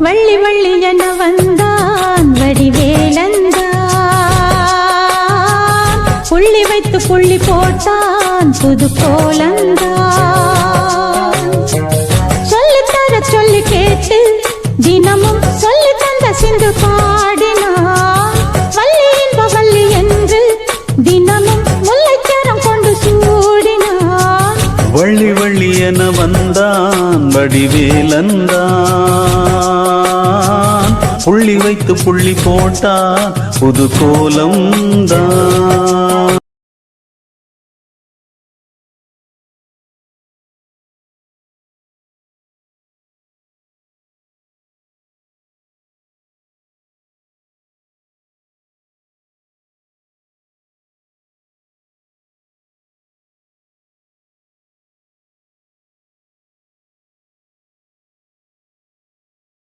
வள்ளி வள்ளி என வந்தான் வடிவேலந்தான். புள்ளி வைத்து புள்ளி போட்டான் புது கோலந்தான். சொல்லு தர சொல்லி கேட்டு தினமும் சொல்லி தந்த சிந்து பாடினான். வள்ளி இன்ப வள்ளி என்று தினமும் முல்லைச்சரம் கொண்டு சூடினான். வள்ளி வள்ளி என வந்தான் வடிவேலந்தான். புள்ளி வைத்து புள்ளி போட்டா புது கோலம் தான்